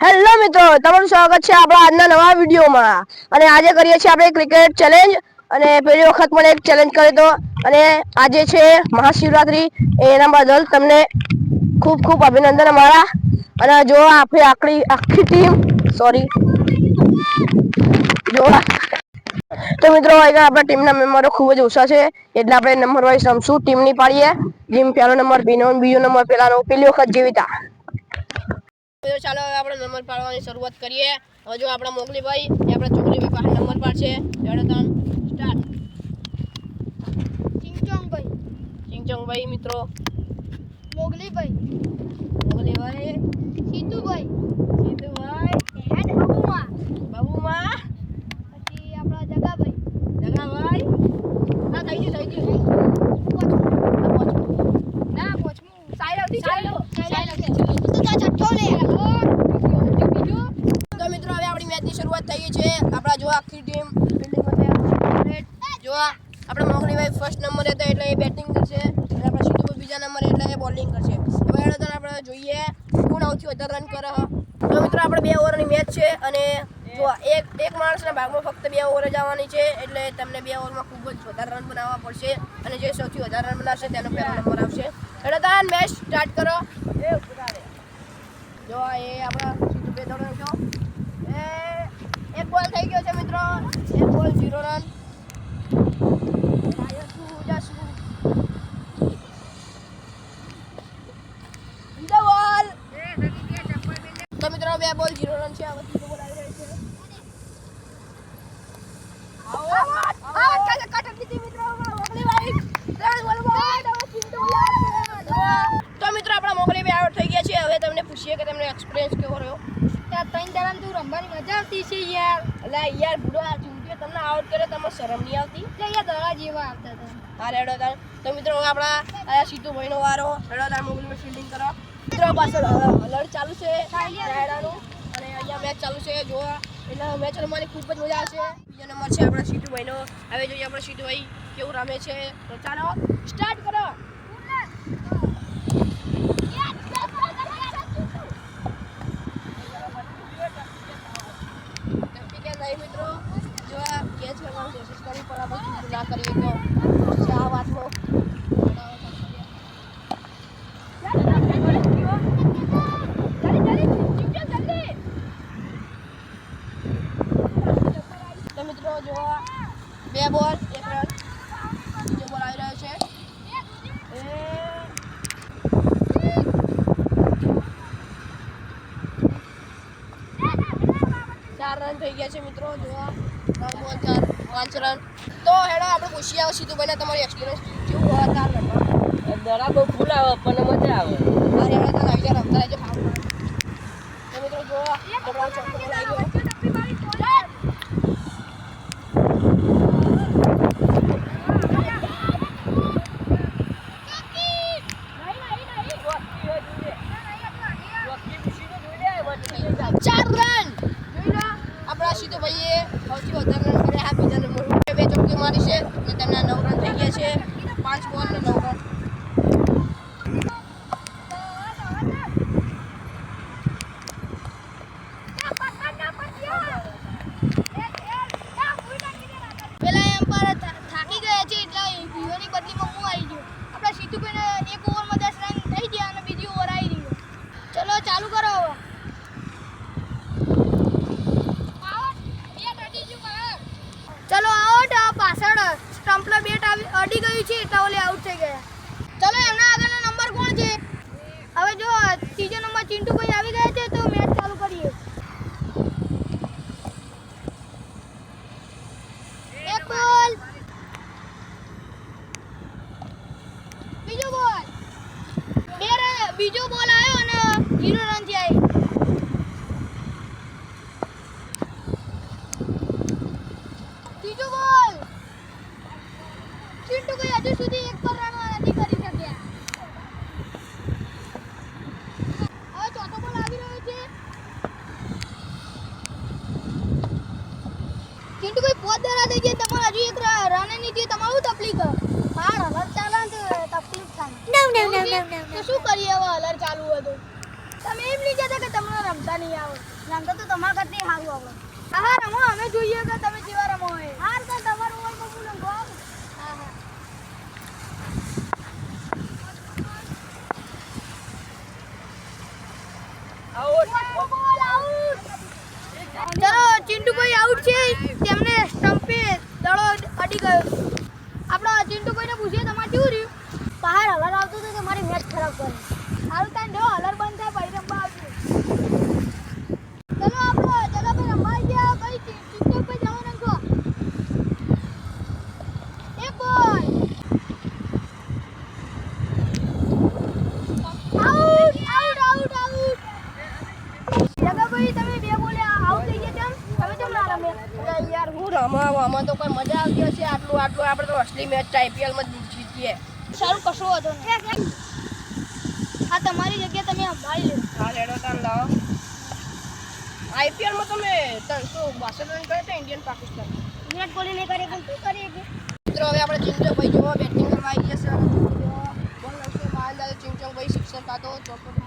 Hello મિત્રો, તમારું સ્વાગત છે આપણા આજના નવા વિડીયોમાં. અને આજે કરીએ છીએ આપણે ક્રિકેટ ચેલેન્જ અને પેલી વખત પણ એક ચેલેન્જ કર્યો હતો અને આજે છે મહાશિવરાત્રી. એના બદલ તમને ખૂબ ખૂબ અભિનંદન અમારા. અને જો આપણે આખી આખી ટીમ સોરી જો તો મિત્રો આપણા ટીમના મેમ્બરો ખૂબ જ ઓછા છે. એટલે આપણે નંબર વાઇઝ રમશું ટીમની પાડીએ. જેમ પહેલો નંબર, બીનો, બીજો નંબર પેલાનો પેલી વખત જીવિતા. તો ચાલો હવે આપણે નંબર પાડવાની શરૂઆત કરીએ. હવે જો આપણા મોગલીભાઈ એ આપણા ચોકલીભાઈ પાસે નંબર પાડશે. એડો ત્રણ સ્ટાર્ટ ચિંચોંગભાઈ ચિંચોંગભાઈ મિત્રો. મોગલીભાઈ. મોગલીભાઈ. સીતુભાઈ. સીતુભાઈ. બબુમા. બાબુમાં. પછી આપણા જગાભાઈ જગાભાઈ હા થઈ ગયું થઈ ગયું પોચમું. આ પાંચમું. ના પોચમું સાયલો, સાયલો સાયલો. સાયલો છે. તું તો છઠ્ઠો લે બીજું તો મિત્રો હવે આપણી મેચની શરૂઆત થઈ ગઈ છે આપણા જો આખી ટીમ ફિલ્ડિંગમાં તૈયાર છે જો આ આપણે મોગલીભાઈ ફર્સ્ટ નંબરે હતા એટલે એ બેટિંગ કરશે અને આપણે સીધુભાઈ બીજા નંબરે એટલે એ બોલિંગ કરશે હવે એનો તરફ આપણે જોઈએ કોણ સૌથી વધારે રન કરે હ. તો મિત્રો આપણે બે ઓવરની મેચ છે અને જો એક એક માણસના ભાગમાં ફક્ત બે ઓવર જ આવવાની છે, એટલે તમને બે ઓવરમાં ખૂબ જ વધારે રન બનાવવા પડશે અને જે સૌથી વધારે રન બનાવશે તેનો પહેલો નંબર આવશે. એટલે મેચ સ્ટાર્ટ કરો. જો એ આપણા સીધું બે દોડો છો. એ એક બોલ થઈ ગયો છે મિત્રો. એક બોલ, ઝીરો રન. જાશું. મિત્રો બે બોલ ઝીરો રન છે હવે ત્રીજો બોલ આવી રહ્યો છે. તો મિત્રો આપણા મોગલીભાઈ આઉટ થઈ ગયા છે. હવે તમને પૂછીએ કે તમને એક્સપિરિયન્સ કેવો રહ્યો? ત્યાં ત્રણ દરામ તું રમવાની મજા આવતી છે યાર. અલા યાર બુડો આ ચૂંટીએ તમને આઉટ કરે તમને શરમ નહીં આવતી? એટલે યાર દડા જેવા આવતા હતા. હા રેડો તાર તો મિત્રો હવે આપણા સીતુ ભાઈનો વારો. રેડો તાર મોબાઈલમાં ફિલ્ડિંગ કરો. મિત્રો, પાછળ લડ ચાલુ છે, રાયડાનું. અને અહીંયા મેચ ચાલુ છે, જોવા. એટલે મેચ રમવાની ખૂબ જ મજા આવશે. બીજો નંબર છે આપણા સીટુભાઈનો હવે જોઈએ આપણે સીટુભાઈ કેવું રમે છે. તો ચાલો સ્ટાર્ટ કરો. મિત્રો? જો કેચ કરવાની કોશિશ કરી, પણ આપણે તો આ વાતનો તો મિત્રો જો આ બે બોલ એક રન બીજો બોલ આવી રહ્યો છે એ ચાર રન થઈ ગયા છે મિત્રો જોવા. નવ બોલ ચાર પાંચ રન તો હેડો આપણે પૂછી આવો સીધું ભાઈને તમારી એક્સપિરિયન્સ કેવું હોય તાર દડા બહુ ફૂલ આવે પણ મજા આવે. મારે હેડો તો આવી જાય રમતા રહેજો મિત્રો જોવા તમારો ચોખ્ખો બોલ આવી ગયો ચાર રન જોઈ લો આપણા સીધું ભાઈએ સૌથી વધારે રન કર્યા આ બીજા નંબર બે ચોક્કી મારી છે અને તેમના નવ રન થઈ ગયા છે પાંચ બોલ ને નવ રન પેલા એમ્પાયર થાકી ગયા છે એટલે હીરોની બદલીમાં હું આવી ગયો આપણા સીતુભાઈને એક ઓવરમાં દસ રન થઈ ગયા અને બીજી ઓવર આવી ગયો ચલો ચાલુ કરો ચલો આઉટ આ પાછળ સ્ટમ્પલા બેટ આવી અડી ગયું છે એટલે ઓલે આઉટ થઈ ગયા ચલો એમના આગળનો નંબર કોણ છે હવે જો ત્રીજો નંબર ચિંટુભાઈ આવી ગયા છે તો મેચ ચાલુ કરીએ. બોલ. બીજો બોલ. બે બીજો બોલ આવ્યો અને ઝીરો રનથી આવી. ત્રીજો બોલ. ચિંટુ ભાઈ હજુ સુધી એક પર રન નથી કરી શક્યા હવે ચોથો બોલ આવી રહ્યો છે ચિંટુ કોઈ પોત દેરા થઈ ગયા તમારે હજુ એક રનની થયું તમારું તકલીફ હા રન ચાલે ને તો તકલીફ થાય No, no, no, no, no, તો શું કરીએ હવે હલર ચાલુ હતું તમે એમ નહીં કહેતા કે તમને રમતા નહીં આવે રમતા તો તમારા કરતી સારું આવડે હા હા રમો અમે જોઈએ કે તમે કેવા રમો હોય હા તો તમારું હોય બબુ રમો હા હા ચલો ચિંટુભાઈ આઉટ છે તેમને સ્ટમ્પે દડો અડી ગયો આપણો ચિંટુભાઈને પૂછીએ તમારે કેવું રહ્યું બહાર હલર આવતું હતું તમારી મેચ ખરાબ કરી હાલ તાન જો હલર બંધ થાય ભાઈ રમવા આવતું ચલો આપણો જગાભાઈ રમવા આવી ગયા ભાઈ ચિંટુભાઈ જવાનું કહો એક ball out out out out Jagabhai તમે બે બોલે આઉટ થઈ ગયા કેમ તમે કેમ ના રમે અરે યાર હું રમવા આમાં તો કોઈ મજા આવતી હશે આટલું આટલું મેચ આઈપીએલમાં જીતીએ સારું કશું હતો હા આ તમારી જગ્યા તમે સંભાળી લો. હા લેડો તાન લાવો. આઈપીએલમાં તમે ત્રણસો બાસઠ રન કરે તો ઇન્ડિયન પાકિસ્તાન. વિરાટ કોહલી નહીં કરે પણ શું કરી કે મિત્રો હવે આપણે ચિંચો ભાઈ જોવો બેટિંગ કરવા આવી જશે બોલ નાખશે બહાર દાદા ચિંચો ભાઈ શિક્ષક કાતો ચોક્કસ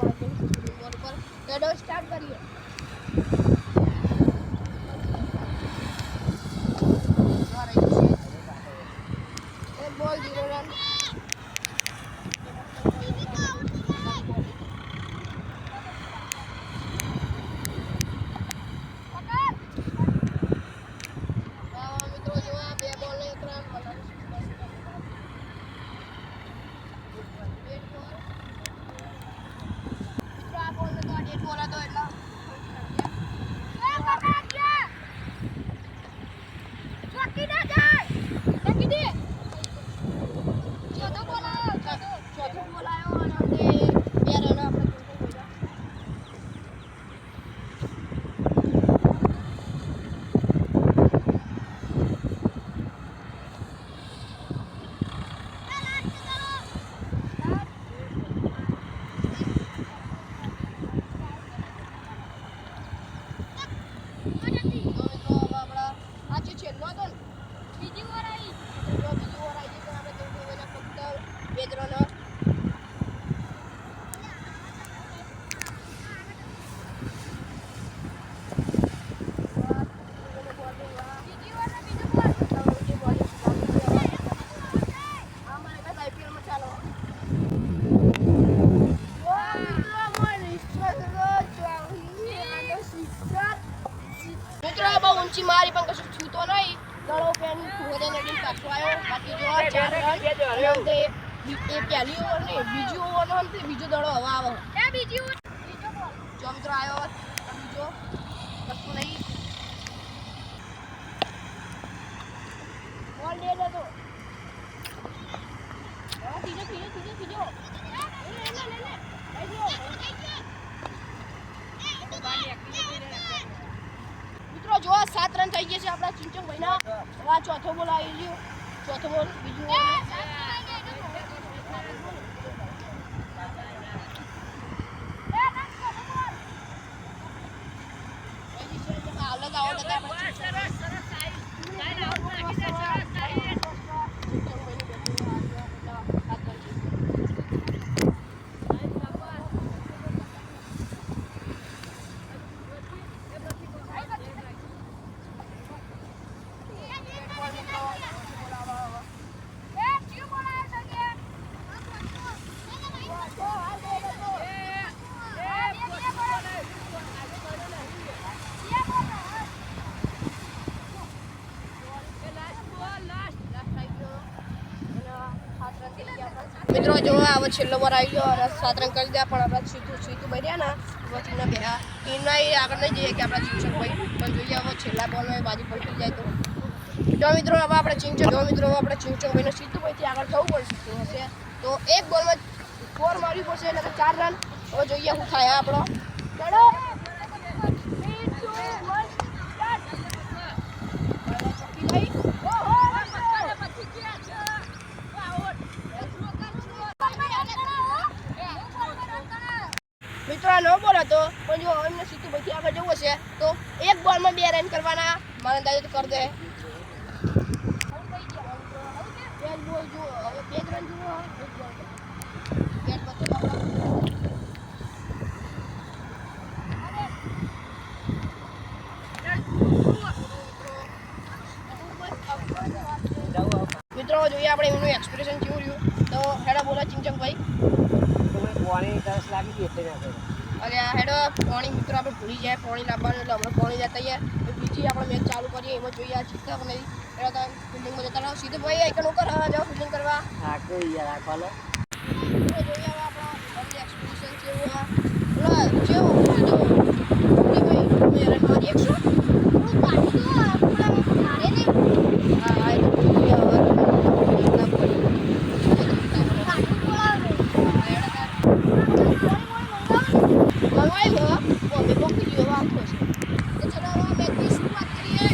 બોલ પર રેડો સ્ટાર્ટ કરીએ હા, રહી જશે. એક બોલ જીરો રન આવા મિત્રો જોવા બે બોલ ને એક રન મિત્રો આ બોલ તો ડેટ બોલ હતો એટલે ચોથો બોલ આવ્યો ચોથો બોલ આવ્યો અને અંતે બે રન આપણે મળ્યા તો મિત્રો હવે આપણા આ જે છેલ્લો હતો ને બીજી વાર આવી જો બીજી ઓવર આવી ગઈ પણ આપણે જોયું એના ફક્ત બે જ રન બીજી વાર ને બીજું બોલ મિત્રો આ બહુ ઊંચી મારી પણ કશું થયું તો નહીં દડો પેન ખોદે નડીને પાછો આવ્યો બાકી જો આ ચાર રન અને અંતે બી- એ પહેલી ઓવર નહીં બીજી ઓવરનો અંતે બીજો દડો હવે આવે એ બીજી વાર બીજો જો મિત્રો આવ્યો બીજો કશું નહીં. તો. મિત્રો, જો સાત રન થઈ ગયા છે આપણા ચિંચક ભાઈના આ ચોથો બોલ આવી ગયો. ચોથો બોલ, બીજું બોલ. બીજી છે તો હાલ જ આવો નતા આપણે ચિંચન ભાઈની બેટિંગ હાથ કરી મિત્રો, જો હવે છેલ્લો વાર આવી ગયો અને સાતરંગ કરી દે પણ આપણે સીધું સીધું ભર્યા ને. પછી ના બેહા. ટીમના એ આગળ નહીં જઈએ કે આપણા ચિંચક ભાઈ પણ જોઈએ હવે છેલ્લા બોલમાં એ બાજુ પલટી જાય તો. જો મિત્રો, હવે આપણે ચિંચક જો મિત્રો, હવે આપણે ચિંચક ભાઈને સીધું ભાઈથી આગળ થવું પડશે હશે. તો એક બોલમાં ફોર મારવી પડશે એટલે ચાર રન હવે જોઈએ શું થાય આપણો. ચડો ચોકી તો પણ જો એમને સીધું પછી આગળ જવું છે, તો એક બોલમાં બે રન કરવાના. મારા અંદાજે તો કરી દે. મિત્રો, જોઈએ આપણે એમનું એક્સપ્રેશન કેવું રહ્યું. તો હેડા બોલા ચિંચકભાઈ તમે પાણી તરસ લાગી ગઈ એટલે ના અને આ હેડો, પાણી મિત્રો આપણે ભૂલી જાય, પાણી લાવવાનું એટલે હમણાં પાણી જતા જઈએ બીજી આપણે મેચ ચાલુ કરીએ, એમાં જોઈએ આ ચિત્તક નહીં એટલે તમે ફિલ્ડિંગમાં જતા રહો, સીધું ભાઈ એક ઉપર જાઓ ફિલ્ડિંગ કરવા. હા યાર રાખવાનો તો જોઈએ હવે આપણો બધી એક્સપ્રેશન કેવું આ બોલો કેવું સીધું ભાઈ તમે રન મારી એકસો થોડું કાઢી દો આપણે મારે નહીં હા હા એ તો જોઈએ હવે એટલા પડી કાઢું બોલાવે હેડો તાર પાણી પાણી મંગાવો મંગાવ્યો મમ્મી મોકલી ગયો આખો છે તો ચલો હવે મેચની શરૂઆત કરીએ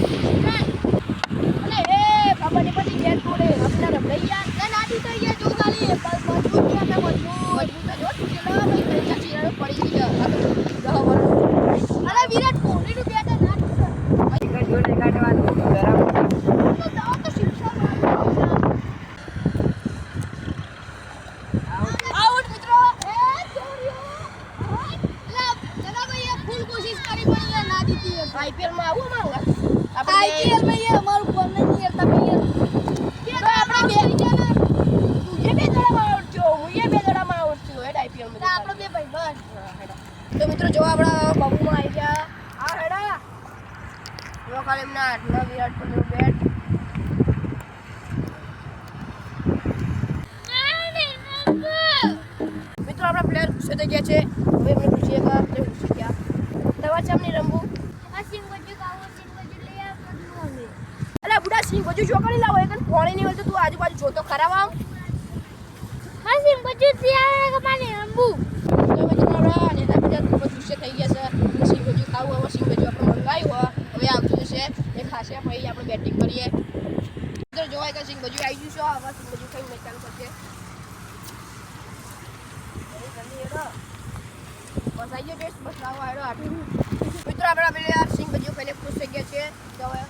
અને એ કબડ્ડી પછી ગેટ પડે આપણે રમડાઈ ગયા ને નાટી થઈ ગયા જો ખાલી બસ મજબૂત છે આપણે મજબૂત મજબૂત જ હોત. ચલો ભાઈ ત્રણ ચાર ચીરાડો પડી ગઈ છે. આ તો દહ વર્ષ. અરે વિરાટ કોહલીનું બેટ ના ટૂટે. એક જોડે કાઢવાનું બરાબર તો જાઓ તો શિક્ષા મારો. આઉટ મિત્રો એ ચોર્યો. એટલે ચલો ભાઈ એ ફૂલ કોશિશ કરી પણ યાર ના જીતી એ. આઈપીએલમાં આવું માંગા આપણે IPL માં યાર અમારું ફોન નહીં યાર તમે યાર. તો આપણે બે તું એ બે દડામાં આઉટ થયો હું એ બે દડામાં આઉટ થયો હેડ આઈપીએલમાં તો આપણે બે ભાઈબંધ. તો મિત્રો જો આપણા બાબુમાં આવી ગયા આ હેડા જો ખાલી એમના હાથમાં વિરાટ કોહલીનું બેટ મિત્રો આપણા પ્લેયર ગુસ્સે થઈ ગયા છે હવે એમને પૂછીએ કે આપણે ગુસ્સે ગયા તમારે ચમ નહીં રમવું આ સિંગ બજુ કાવો સિંગ બજુ લઈ આવ બધું અમે. એટલે બધું સિંહ કરી લાવો એક પાણી નહીં હોય તો તું આજુબાજુ જોતો ખરાબ આમ હા સિંહ બધું ત્યાં કે માને અંબુ. તો મિત્રો આપણા નેતા બધા ખૂબ જ ગુસ્સે થઈ ગયા છે. સિંહ બધું ખાવું હવે સિંહ બધું આપણે મંગાવ્યું હોય. હવે આવતું જશે. એ ખાશે પછી આપણે બેટિંગ કરીએ. મિત્રો જોવાય કે સિંહ બધું આવી જશું હવે સિંહ બધું ખાઈ મેચાન પર કરશે બસ આવી ગયો ટેસ્ટ બસ લાવો આટલું મિત્રો આપણા પેલે સિંહ બધું ખાઈને ખુશ થઈ ગયા છે. તો હવે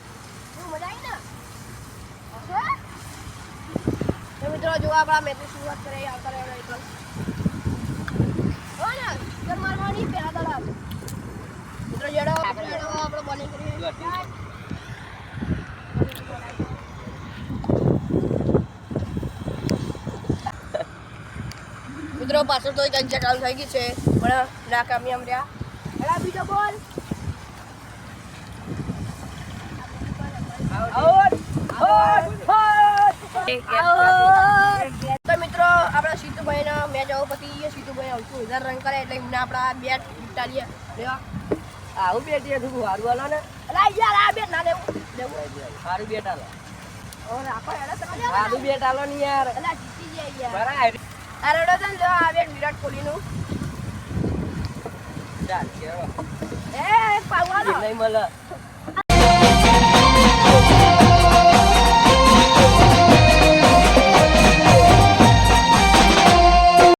શું મજા આવી ને હશે? તો મિત્રો જો આપણા મેચની શરૂઆત કરીએ આવતા રહેવાના એકદમ હો ને સિક્સર મારવાની પહેલા દડા મિત્રો જેડો આપણે આપણે બોલિંગ કરીએ. મિત્રો પાછળ તો કઈ ચાલુ થઈ ગઈ છે. પણ નાકામી આમ રહ્યા. એલા બીજો બોલ તો મિત્રો આપણા સીતુભાઈના મેચ આવો પતી ગયો સીતુભાઈ આવતું વધારે રન કરે એટલે એમને આપણા બેટ ઉટાડીએ લેવા. આવું બેટ યાર તું હારું હાલો ને. અલા યાર આ બેટ ના લેવું. લેવું. હારું બેટ હાલો. સારું બેટ હાલો ને યાર. અલા જીતી જાય યાર. બરાબર. આ રડો તને આ બેટ વિરાટ કોહલીનું. ચાલ કેવા? એ પાવવાનો નહીં મળે.